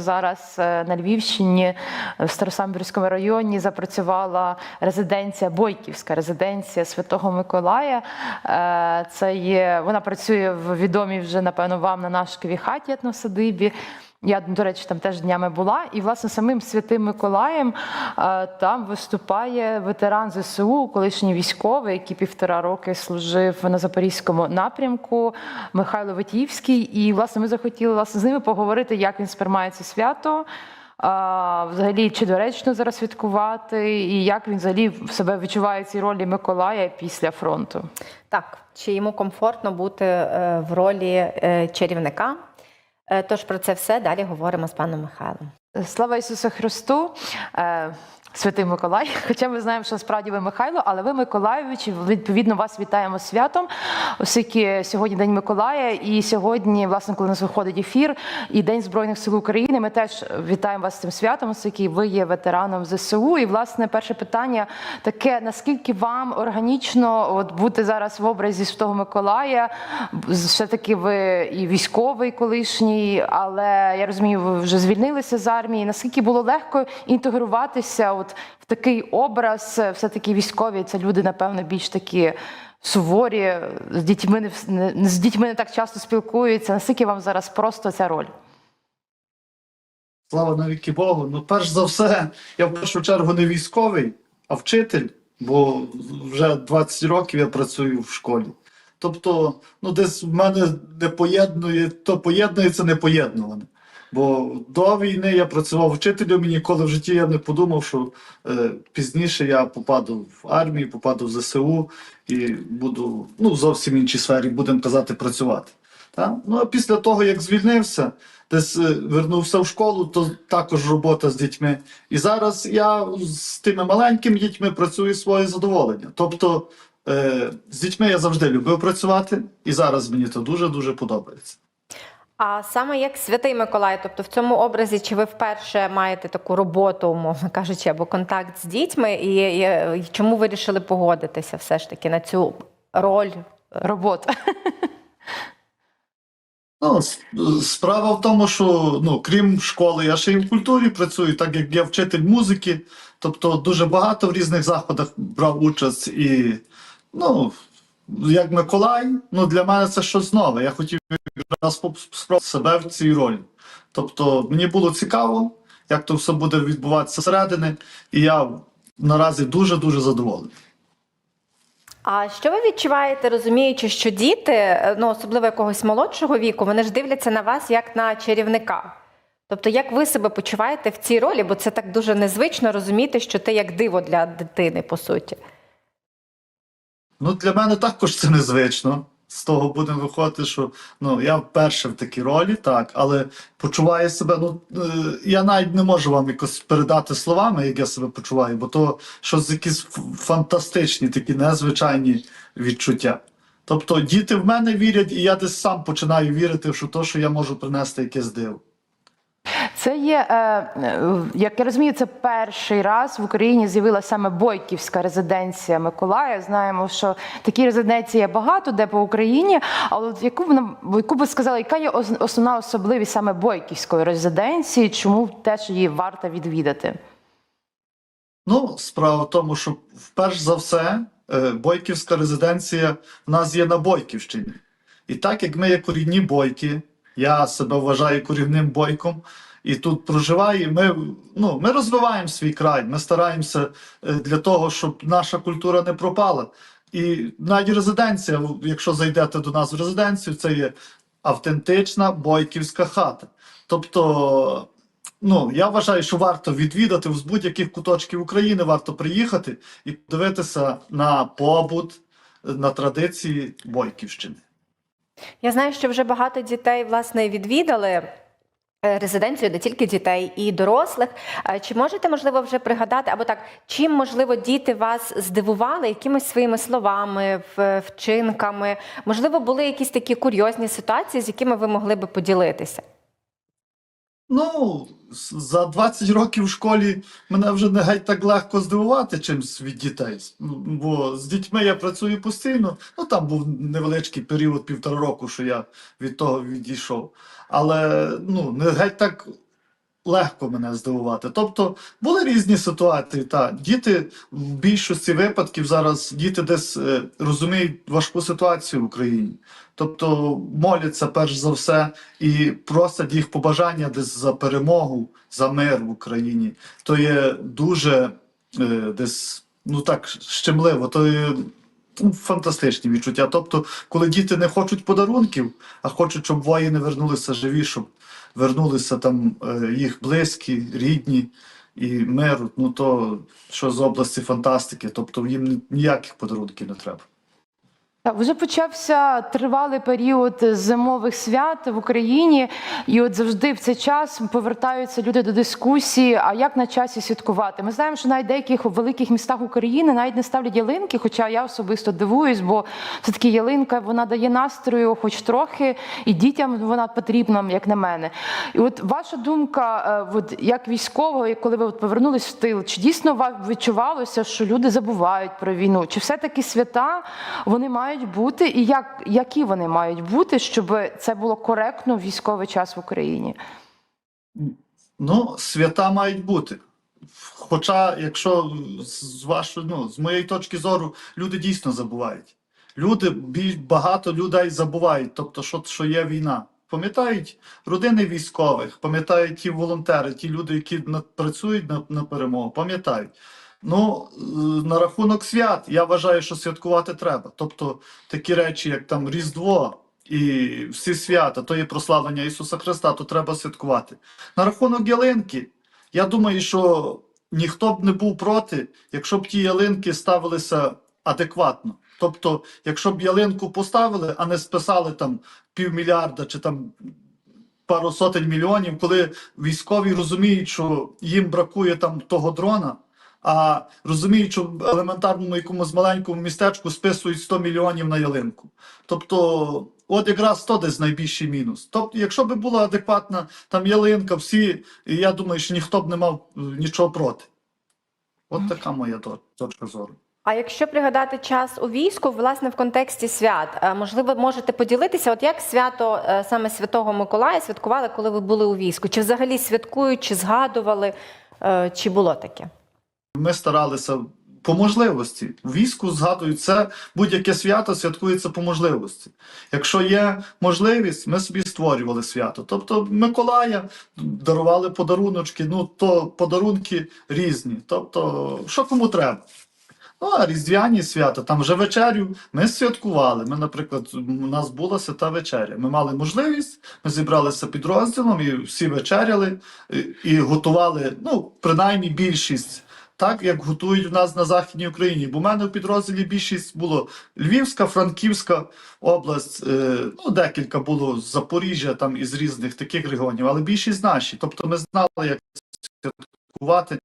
Зараз е, на Львівщині в Старосамбірському районі запрацювала резиденція Бойківська резиденція Святого Миколая. Е, Це є вона працює в відомій вже напевно вам на Нашковій хаті етносадибі. Я, до речі, там теж днями була, і власне самим святим Миколаєм е, там виступає ветеран ЗСУ, колишній військовий, який півтора роки служив на запорізькому напрямку, Михайло Витівський. І власне ми захотіли власне з ними поговорити, як він сприймає це свято. А, взагалі, чи доречно зараз святкувати, і як він взагалі в себе відчуває цій ролі Миколая після фронту? Так, чи йому комфортно бути е, в ролі е, чарівника? Е, Тож про це все далі говоримо з паном Михайлом. Слава Ісусу Христу! Е, Святий Миколай, хоча ми знаємо, що справді ви Михайло, але ви Миколайович, відповідно вас вітаємо святом, оскільки сьогодні День Миколая, і сьогодні, власне, коли у нас виходить ефір, і День Збройних сил України, ми теж вітаємо вас з цим святом, оскільки ви є ветераном ЗСУ. І власне перше питання таке: наскільки вам органічно от бути зараз в образі Святого Миколая? Все таки ви і військовий колишній, але я розумію, ви вже звільнилися з армії. Наскільки було легко інтегруватися от в такий образ? Все таки військові це люди, напевно, більш такі. Суворі з дітьми не не з дітьми не так часто спілкуються. Наскільки вам зараз просто ця роль? Слава навіки Богу. Ну, перш за все, я в першу чергу не військовий, а вчитель, бо вже 20 років я працюю в школі. Тобто, ну, десь в мене не поєднує, то поєднується непоєднуване. Бо до війни я працював вчителем, і ніколи в житті я не подумав, що е, пізніше я попаду в армію, попаду в ЗСУ і буду ну, в зовсім іншій сфері, будемо казати, працювати. Та? Ну, а після того, як звільнився, десь е, вернувся в школу, то також робота з дітьми. І зараз я з тими маленькими дітьми працюю своє задоволення. Тобто е, з дітьми я завжди любив працювати, і зараз мені це дуже-дуже подобається. А саме як святий Миколай, тобто в цьому образі, чи ви вперше маєте таку роботу, умовно кажучи, або контакт з дітьми, і, і, і чому ви вирішили погодитися все ж таки на цю роль? Робота. Ну, справа в тому, що ну, крім школи, я ще й в культурі працюю, так як я вчитель музики, тобто дуже багато в різних заходах брав участь і ну, як Миколай, ну для мене це щось нове. Я хотів якраз спробувати себе в цій ролі. Тобто мені було цікаво, як то все буде відбуватися зсередини, і я наразі дуже-дуже задоволений. А що ви відчуваєте, розуміючи, що діти, е, ну особливо якогось молодшого віку, вони ж дивляться на вас як на чарівника? Тобто, як ви себе почуваєте в цій ролі? Бо це так дуже незвично розуміти, що ти як диво для дитини, по суті. Ну, для мене також це незвично. З того будемо виходити, що ну я вперше в такій ролі, так, але почуваю себе. Ну е, я навіть не можу вам якось передати словами, як я себе почуваю, бо то щось якісь фантастичні, такі незвичайні відчуття. Тобто діти в мене вірять, і я десь сам починаю вірити, що то, що я можу принести якесь диво. Це є, е, е, як я розумію, це перший раз в Україні з'явилася саме Бойківська резиденція Миколая. Знаємо, що такі резиденції є багато де по Україні. Але от яку б яку би сказали, яка є основна особливість саме Бойківської резиденції? Чому теж її варто відвідати? Ну, справа в тому, що вперше за все е, Бойківська резиденція в нас є на Бойківщині. І так як ми є корінні бойки, я себе вважаю корінним бойком, і тут проживаю, ми, ну, ми розвиваємо свій край, ми стараємося е, для того, щоб наша культура не пропала. І навіть резиденція, якщо зайдете до нас в резиденцію, це є автентична бойківська хата. Тобто Ну, я вважаю, що варто відвідати з будь-яких куточків України, варто приїхати і подивитися на побут, на традиції Бойківщини. Я знаю, що вже багато дітей власне відвідали. Е, Резиденцію не тільки дітей і дорослих. Е, Чи можете, можливо, вже пригадати, або так, чим, можливо, діти вас здивували якимись своїми словами, вчинками? Можливо, були якісь такі курйозні ситуації, з якими ви могли би поділитися? Ну, за 20 років в школі мене вже не геть так легко здивувати чимсь від дітей. Ну, Бо з дітьми я працюю постійно. Ну там був невеличкий період півтора року, що я від того відійшов. Але ну, не геть так легко мене здивувати. Тобто були різні ситуації. Та діти в більшості випадків зараз діти десь е, розуміють важку ситуацію в Україні. Тобто моляться перш за все і просять їх побажання десь за перемогу, за мир в Україні. То є дуже е, десь ну так щемливо. То є фантастичні відчуття. Тобто, коли діти не хочуть подарунків, а хочуть, щоб воїни вернулися живі, щоб вернулися там е, їх близькі, рідні і мир, ну то що з області фантастики, тобто їм ніяких подарунків не треба. Вже почався тривалий період зимових свят в Україні, і от завжди в цей час повертаються люди до дискусії. А як на часі святкувати? Ми знаємо, що навіть в деяких великих містах України навіть не ставлять ялинки. Хоча я особисто дивуюсь, бо все таки ялинка вона дає настрою, хоч трохи, і дітям вона потрібна, як на мене. І от ваша думка, е, от як військового, коли ви от повернулись в тил, чи дійсно вам відчувалося, що люди забувають про війну? Чи все-таки свята вони мають бути, і як, які вони мають бути, щоб це було коректно в військовий час в Україні? Ну, свята мають бути. Хоча, якщо з вашої, ну, з моєї точки зору, люди дійсно забувають. Люди, більш багато людей забувають, тобто, що, що є війна. Пам'ятають родини військових, пам'ятають ті волонтери, ті люди, які працюють на, на перемогу, пам'ятають. Ну, е, на рахунок свят, я вважаю, що святкувати треба. Тобто такі речі, як там Різдво і всі свята, то є прославлення Ісуса Христа, то треба святкувати. На рахунок ялинки, я думаю, що ніхто б не був проти, якщо б ті ялинки ставилися адекватно. Тобто, якщо б ялинку поставили, а не списали там півмільярда чи там пару сотень мільйонів, коли військові розуміють, що їм бракує там того дрона, а розуміють, що в елементарному якомусь маленькому містечку списують 100 мільйонів на ялинку. Тобто, от якраз то десь найбільший мінус. Тобто, якщо б була адекватна там ялинка, всі, я думаю, що ніхто б не мав е, нічого проти. От така моя точка зору. А якщо пригадати час у війську, власне, в контексті свят, е, можливо, можете поділитися, от як свято е, саме Святого Миколая святкували, коли ви були у війську? Чи взагалі святкують, чи згадували, чи було таке? Ми старалися по можливості. Війську згадують це, будь-яке свято святкується по можливості. Якщо є можливість, ми собі створювали свято. Тобто Миколая дарували подаруночки, ну то подарунки різні. Тобто, що кому треба. Ну, а різдвяні свята, там вже вечерю ми святкували. Ми, наприклад, у нас була свята вечеря. Ми мали можливість, ми зібралися підрозділом і всі вечеряли і готували, ну, принаймні більшість, так як готують у нас на Західній Україні. Бо в мене в підрозділі більшість було Львівська, Франківська область, е, ну, декілька було з Запоріжжя, там із різних таких регіонів, але більшість наші. Тобто ми знали, як святкувати.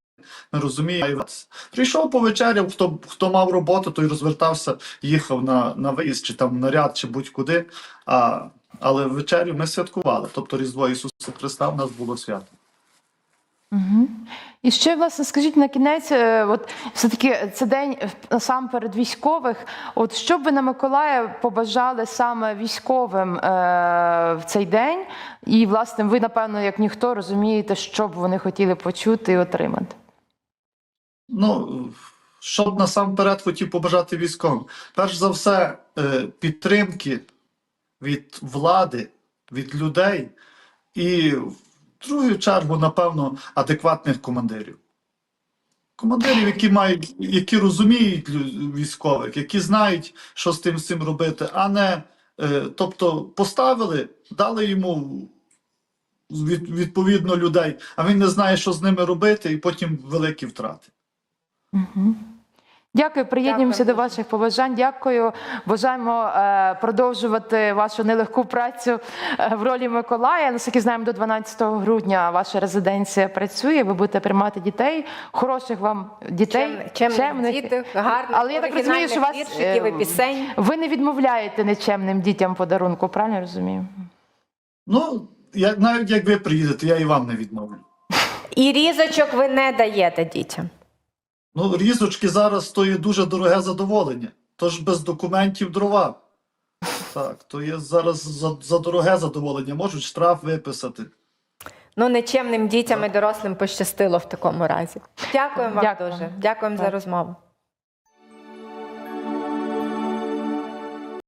Ми розуміємо. Прийшов повечеряв, хто, хто мав роботу, той розвертався, їхав на, на виїзд, чи там наряд, чи будь-куди. А, але вечерю ми святкували. Тобто Різдво Ісуса Христа в нас було свято. Угу. І ще, власне, скажіть на кінець, е, от все-таки це день насамперед військових. От що б ви на Миколая побажали саме військовим е, в цей день? І, власне, ви, напевно, як ніхто, розумієте, що б вони хотіли почути і отримати. Ну, що б насамперед хотів побажати військовим? Перш за все, е, підтримки від влади, від людей, і другу чергу, напевно, адекватних командирів. Командирів, які мають, які розуміють військових, які знають, що з тим з цим робити, а не е, тобто поставили, дали йому від, відповідно людей, а він не знає, що з ними робити, і потім великі втрати. Угу. Дякую, приєднуємося Дякую до ваших побажань. Дякую. Бажаємо е, продовжувати вашу нелегку працю е, в ролі Миколая. Наскільки знаємо, до 12 грудня ваша резиденція працює. Ви будете приймати дітей, хороших вам дітей, Чем, чемних діток, гарних, Але я так розумію, що вас віршиків і е, пісень. ви не відмовляєте нечемним дітям подарунку, правильно я розумію? Ну, я, навіть як ви приїдете, я і вам не відмовлю. І різочок ви не даєте дітям. Ну, різочки зараз то є дуже дороге задоволення. Тож без документів дрова. Так, то є зараз за, за дороге задоволення, можуть штраф виписати. Ну, ну нечемним дітям і дорослим пощастило в такому разі. Дякуємо вам Дякую. дуже. Дякуємо за розмову.